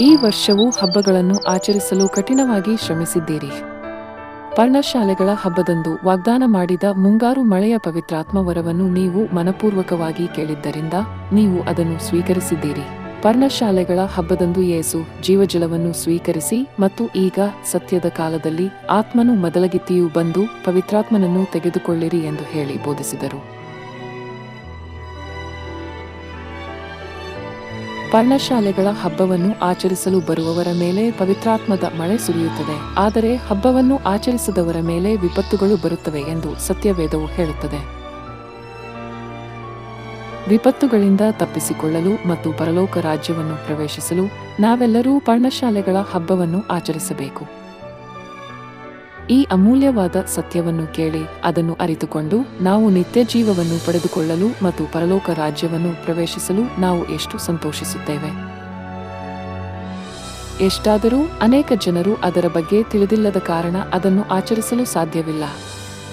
ಈ ವರ್ಷವೂ ಹಬ್ಬಗಳನ್ನು ಆಚರಿಸಲು ಕಠಿಣವಾಗಿ ಶ್ರಮಿಸಿದ್ದೀರಿ. ಪರ್ಣಶಾಲೆಗಳ ಹಬ್ಬದಂದು ವಾಗ್ದಾನ ಮಾಡಿದ ಮುಂಗಾರು ಮಳೆಯ ಪವಿತ್ರಾತ್ಮ ವರವನ್ನು ನೀವು ಮನಪೂರ್ವಕವಾಗಿ ಕೇಳಿದ್ದರಿಂದ ನೀವು ಅದನ್ನು ಸ್ವೀಕರಿಸಿದ್ದೀರಿ. ಪರ್ಣಶಾಲೆಗಳ ಹಬ್ಬದಂದು ಯೇಸು ಜೀವಜಲವನ್ನು ಸ್ವೀಕರಿಸಿ ಮತ್ತು ಈಗ ಸತ್ಯದ ಕಾಲದಲ್ಲಿ ಆತ್ಮನು ಮೊದಲಗಿತ್ತಿಯು ಬಂದು ಪವಿತ್ರಾತ್ಮನನ್ನು ತೆಗೆದುಕೊಳ್ಳಿರಿ ಎಂದು ಹೇಳಿ ಬೋಧಿಸಿದರು. ಪರ್ಣಶಾಲೆಗಳ ಹಬ್ಬವನ್ನು ಆಚರಿಸಲು ಬರುವವರ ಮೇಲೆ ಪವಿತ್ರಾತ್ಮದ ಮಳೆ ಸುರಿಯುತ್ತದೆ. ಆದರೆ ಹಬ್ಬವನ್ನು ಆಚರಿಸದವರ ಮೇಲೆ ವಿಪತ್ತುಗಳು ಬರುತ್ತವೆ ಎಂದು ಸತ್ಯವೇದವು ಹೇಳುತ್ತದೆ. ವಿಪತ್ತುಗಳಿಂದ ತಪ್ಪಿಸಿಕೊಳ್ಳಲು ಮತ್ತು ಪರಲೋಕ ರಾಜ್ಯವನ್ನು ಪ್ರವೇಶಿಸಲು ನಾವೆಲ್ಲರೂ ಪರ್ಣಶಾಲೆಗಳ ಹಬ್ಬವನ್ನು ಆಚರಿಸಬೇಕು. ಈ ಅಮೂಲ್ಯವಾದ ಸತ್ಯವನ್ನು ಕೇಳಿ, ಅದನ್ನು ಅರಿತುಕೊಂಡು ನಾವು ನಿತ್ಯ ಜೀವವನ್ನು ಪಡೆದುಕೊಳ್ಳಲು ಮತ್ತು ಪರಲೋಕ ರಾಜ್ಯವನ್ನು ಪ್ರವೇಶಿಸಲು ನಾವು ಎಷ್ಟು ಸಂತೋಷಿಸುತ್ತೇವೆ. ಎಷ್ಟಾದರೂ ಅನೇಕ ಜನರು ಅದರ ಬಗ್ಗೆ ತಿಳಿದಿಲ್ಲದ ಕಾರಣ ಅದನ್ನು ಆಚರಿಸಲು ಸಾಧ್ಯವಿಲ್ಲ.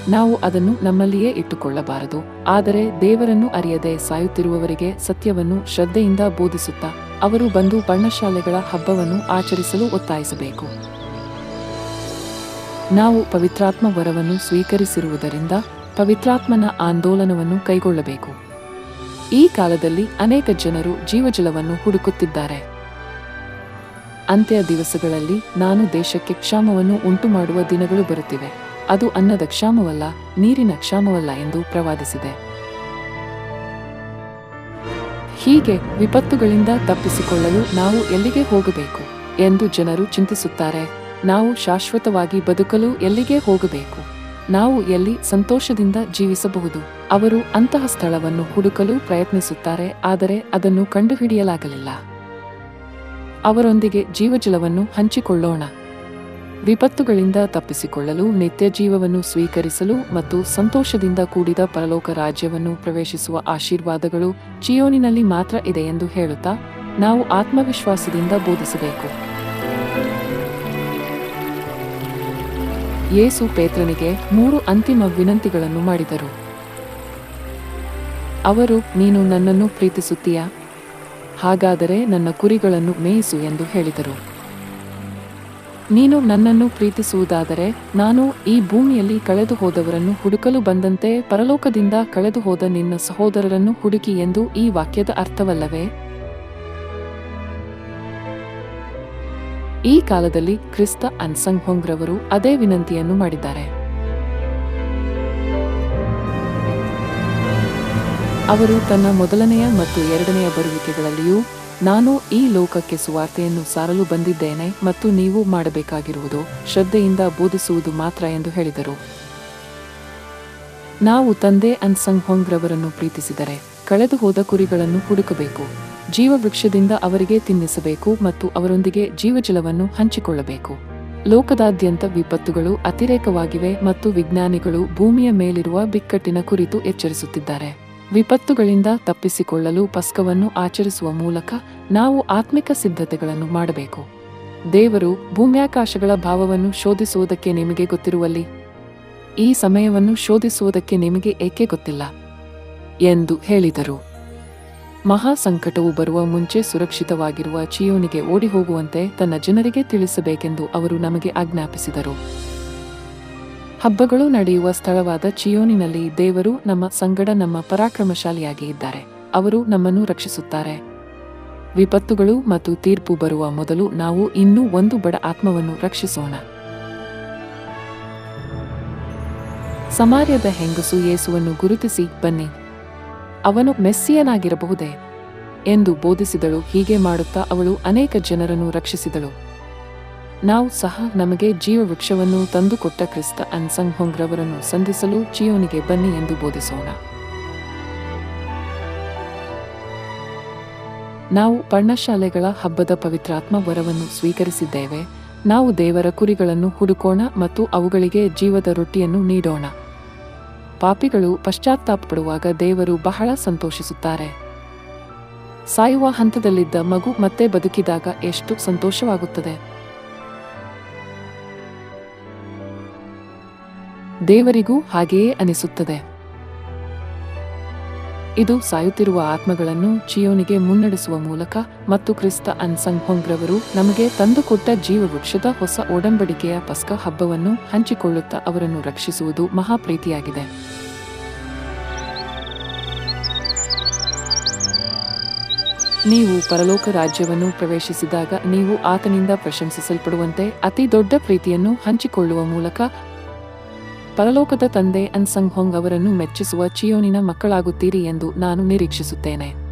ನಾವು ಅದನ್ನು ನಮ್ಮಲ್ಲಿಯೇ ಇಟ್ಟುಕೊಳ್ಳಬಾರದು. ಆದರೆ ದೇವರನ್ನು ಅರಿಯದೆ ಸಾಯುತ್ತಿರುವವರಿಗೆ ಸತ್ಯವನ್ನು ಶ್ರದ್ಧೆಯಿಂದ ಬೋಧಿಸುತ್ತಾ, ಅವರು ಬಂದು ಬಣ್ಣಶಾಲೆಗಳ ಹಬ್ಬವನ್ನು ಆಚರಿಸಲು ಒತ್ತಾಯಿಸಬೇಕು. ನಾವು ಪವಿತ್ರಾತ್ಮ ವರವನ್ನು ಸ್ವೀಕರಿಸಿರುವುದರಿಂದ ಪವಿತ್ರಾತ್ಮನ ಆಂದೋಲನವನ್ನು ಕೈಗೊಳ್ಳಬೇಕು. ಈ ಕಾಲದಲ್ಲಿ ಅನೇಕ ಜನರು ಜೀವಜಲವನ್ನು ಹುಡುಕುತ್ತಿದ್ದಾರೆ. ಅಂತ್ಯ ದಿವಸಗಳಲ್ಲಿ ನಾನು ದೇಶಕ್ಕೆ ಕ್ಷಾಮವನ್ನು ಉಂಟು ಮಾಡುವ ದಿನಗಳು ಬರುತ್ತಿವೆ. ಅದು ಅನ್ನದ ಕ್ಷಾಮವಲ್ಲ, ನೀರಿನ ಕ್ಷಾಮವಲ್ಲ ಎಂದು ಪ್ರವಾದಿಸಿದೆ. ಹೀಗೆ ವಿಪತ್ತುಗಳಿಂದ ತಪ್ಪಿಸಿಕೊಳ್ಳಲು ನಾವು ಎಲ್ಲಿಗೆ ಹೋಗಬೇಕು ಎಂದು ಜನರು ಚಿಂತಿಸುತ್ತಾರೆ. ನಾವು ಶಾಶ್ವತವಾಗಿ ಬದುಕಲು ಎಲ್ಲಿಗೆ ಹೋಗಬೇಕು? ನಾವು ಎಲ್ಲಿ ಸಂತೋಷದಿಂದ ಜೀವಿಸಬಹುದು? ಅವರು ಅಂತಹ ಸ್ಥಳವನ್ನು ಹುಡುಕಲು ಪ್ರಯತ್ನಿಸುತ್ತಾರೆ, ಆದರೆ ಅದನ್ನು ಕಂಡುಹಿಡಿಯಲಾಗಲಿಲ್ಲ. ಅವರೊಂದಿಗೆ ಜೀವಜಲವನ್ನು ಹಂಚಿಕೊಳ್ಳೋಣ. ವಿಪತ್ತುಗಳಿಂದ ತಪ್ಪಿಸಿಕೊಳ್ಳಲು ನಿತ್ಯ ಜೀವವನ್ನು ಸ್ವೀಕರಿಸಲು ಮತ್ತು ಸಂತೋಷದಿಂದ ಕೂಡಿದ ಪರಲೋಕ ರಾಜ್ಯವನ್ನು ಪ್ರವೇಶಿಸುವ ಆಶೀರ್ವಾದಗಳು ಚಿಯೋನಿನಲ್ಲಿ ಮಾತ್ರ ಇದೆ ಎಂದು ಹೇಳುತ್ತಾ, ನಾವು ಆತ್ಮವಿಶ್ವಾಸದಿಂದ ಬೋಧಿಸಬೇಕು. ಯೇಸು ಪೇತ್ರನಿಗೆ ಮೂರು ಅಂತಿಮ ವಿನಂತಿಗಳನ್ನು ಮಾಡಿದರು. ಅವರು, ನೀನು ನನ್ನನ್ನು ಪ್ರೀತಿಸುತ್ತೀಯಾ? ಹಾಗಾದರೆ ನನ್ನ ಕುರಿಗಳನ್ನು ಮೇಯಿಸು ಎಂದು ಹೇಳಿದರು. ನೀನು ನನ್ನನ್ನು ಪ್ರೀತಿಸುವುದಾದರೆ ನಾನು ಈ ಭೂಮಿಯಲ್ಲಿ ಕಳೆದು ಹೋದವರನ್ನು ಹುಡುಕಲು ಬಂದಂತೆ ಪರಲೋಕದಿಂದ ಕಳೆದು ಹೋದ ನಿನ್ನ ಸಹೋದರರನ್ನು ಹುಡುಕಿ ಎಂದು ಈ ವಾಕ್ಯದ ಅರ್ಥವಲ್ಲವೇ? ಈ ಕಾಲದಲ್ಲಿ ಕ್ರಿಸ್ತ ಅನ್ಸಂಗ್ ಹೊಂಗ್ರವರು ಅದೇ ವಿನಂತಿಯನ್ನು ಮಾಡಿದ್ದಾರೆ. ಅವರು ತನ್ನ ಮೊದಲನೆಯ ಮತ್ತು ಎರಡನೆಯ ಬರುವಿಕೆಗಳಲ್ಲಿಯೂ, ನಾನು ಈ ಲೋಕಕ್ಕೆ ಸುವಾರ್ತೆಯನ್ನು ಸಾರಲು ಬಂದಿದ್ದೇನೆ ಮತ್ತು ನೀವು ಮಾಡಬೇಕಾಗಿರುವುದು ಶ್ರದ್ಧೆಯಿಂದ ಬೋಧಿಸುವುದು ಮಾತ್ರ ಎಂದು ಹೇಳಿದರು. ನಾವು ತಂದೆ ಅನ್ಸಂಗ್ ಹೊಂಗ್ರವರನ್ನು ಪ್ರೀತಿಸಿದರೆ ಕಳೆದು ಹೋದ ಕುರಿಗಳನ್ನು ಹುಡುಕಬೇಕು. ಜೀವವೃಕ್ಷದಿಂದ ಅವರಿಗೆ ತಿನ್ನಿಸಬೇಕು ಮತ್ತು ಅವರೊಂದಿಗೆ ಜೀವಜಲವನ್ನು ಹಂಚಿಕೊಳ್ಳಬೇಕು. ಲೋಕದಾದ್ಯಂತ ವಿಪತ್ತುಗಳು ಅತಿರೇಕವಾಗಿವೆ ಮತ್ತು ವಿಜ್ಞಾನಿಗಳು ಭೂಮಿಯ ಮೇಲಿರುವ ಬಿಕ್ಕಟ್ಟಿನ ಕುರಿತು ಎಚ್ಚರಿಸುತ್ತಿದ್ದಾರೆ. ವಿಪತ್ತುಗಳಿಂದ ತಪ್ಪಿಸಿಕೊಳ್ಳಲು ಪಸ್ಕವನ್ನು ಆಚರಿಸುವ ಮೂಲಕ ನಾವು ಆತ್ಮಿಕ ಸಿದ್ಧತೆಗಳನ್ನು ಮಾಡಬೇಕು. ದೇವರು ಭೂಮ್ಯಾಕಾಶಗಳ ಭಾವವನ್ನು ಶೋಧಿಸುವುದಕ್ಕೆ ನಿಮಗೆ ಗೊತ್ತಿರುವಲ್ಲಿ? ಈ ಸಮಯವನ್ನು ಶೋಧಿಸುವುದಕ್ಕೆ ನಿಮಗೆ ಏಕೆ ಗೊತ್ತಿಲ್ಲ? ಎಂದು ಹೇಳಿದರು. ಮಹಾ ಸಂಕಟವು ಬರುವ ಮುಂಚೆ ಸುರಕ್ಷಿತವಾಗಿರುವ ಚಿಯೋನಿಗೆ ಓಡಿ ಹೋಗುವಂತೆ ತನ್ನ ಜನರಿಗೆ ತಿಳಿಸಬೇಕೆಂದು ಅವರು ನಮಗೆ ಆಜ್ಞಾಪಿಸಿದರು. ಹಬ್ಬಗಳು ನಡೆಯುವ ಸ್ಥಳವಾದ ಚಿಯೋನಿನಲ್ಲಿ ದೇವರು ನಮ್ಮ ಸಂಗಡ ನಮ್ಮ ಪರಾಕ್ರಮಶಾಲಿಯಾಗಿ ಇದ್ದಾರೆ. ಅವರು ನಮ್ಮನ್ನು ರಕ್ಷಿಸುತ್ತಾರೆ. ವಿಪತ್ತುಗಳು ಮತ್ತು ತೀರ್ಪು ಬರುವ ಮೊದಲು ನಾವು ಇನ್ನೂ ಒಂದು ಬಡ ಆತ್ಮವನ್ನು ರಕ್ಷಿಸೋಣ. ಸಮಾರ್ಯದ ಹೆಂಗಸು ಯೇಸುವನ್ನು ಗುರುತಿಸಿ ಬನ್ನಿ. ಅವನು ಮೆಸ್ಸಿಯನಾಗಿರಬಹುದೇ ಎಂದು ಬೋಧಿಸಿದಳು. ಹೀಗೆ ಮಾಡುತ್ತಾ ಅವಳು ಅನೇಕ ಜನರನ್ನು ರಕ್ಷಿಸಿದಳು. ನಾವು ಸಹ ನಮಗೆ ಜೀವವೃಕ್ಷವನ್ನು ತಂದುಕೊಟ್ಟ ಕ್ರಿಸ್ತ ಅನ್ಸಂಗ್ ಹೊಂಗ್ರವರನ್ನು ಸಂಧಿಸಲು ಚಿಯೋನಿಗೆ ಬನ್ನಿ ಎಂದು ಬೋಧಿಸೋಣ. ನಾವು ಪರ್ಣಶಾಲೆಗಳ ಹಬ್ಬದ ಪವಿತ್ರಾತ್ಮ ವರವನ್ನು ಸ್ವೀಕರಿಸಿದ್ದೇವೆ. ನಾವು ದೇವರ ಕುರಿಗಳನ್ನು ಹುಡುಕೋಣ ಮತ್ತು ಅವುಗಳಿಗೆ ಜೀವದ ರೊಟ್ಟಿಯನ್ನು ನೀಡೋಣ. ಪಾಪಿಗಳು ಪಶ್ಚಾತ್ತಾಪಪಡುವಾಗ ದೇವರು ಬಹಳ ಸಂತೋಷಿಸುತ್ತಾರೆ. ಸಾಯುವ ಹಂತದಲ್ಲಿದ್ದ ಮಗು ಮತ್ತೆ ಬದುಕಿದಾಗ ಎಷ್ಟು ಸಂತೋಷವಾಗುತ್ತದೆ. ದೇವರಿಗೂ ಹಾಗೆಯೇ ಅನಿಸುತ್ತದೆ. ಇದು ಸಾಯುತ್ತಿರುವ ಆತ್ಮಗಳನ್ನು ಚಿಯೋನಿಗೆ ಮುನ್ನಡೆಸುವ ಮೂಲಕ ಮತ್ತು ಕ್ರಿಸ್ತ ಅನ್ಸಂಗ್ ಹೊಂಗ್ರವರು ನಮಗೆ ತಂದುಕೊಟ್ಟ ಜೀವವೃಕ್ಷದ ಹೊಸ ಒಡಂಬಡಿಕೆಯ ಪಸ್ಕ ಹಬ್ಬವನ್ನು ಹಂಚಿಕೊಳ್ಳುತ್ತಾ ಅವರನ್ನು ರಕ್ಷಿಸುವುದು ಮಹಾಪ್ರೀತಿಯಾಗಿದೆ. ನೀವು ಪರಲೋಕ ರಾಜ್ಯವನ್ನು ಪ್ರವೇಶಿಸಿದಾಗ ನೀವು ಆತನಿಂದ ಪ್ರಶಂಸಿಸಲ್ಪಡುವಂತೆ ಅತಿ ದೊಡ್ಡ ಪ್ರೀತಿಯನ್ನು ಹಂಚಿಕೊಳ್ಳುವ ಮೂಲಕ ಪರಲೋಕದ ತಂದೆ ಅನ್ಸಂಗ್ ಹೊಂಗ್ ಅವರನ್ನು ಮೆಚ್ಚಿಸುವ ಚಿಯೋನಿನ ಮಕ್ಕಳಾಗುತ್ತೀರಿ ಎಂದು ನಾನು ನಿರೀಕ್ಷಿಸುತ್ತೇನೆ.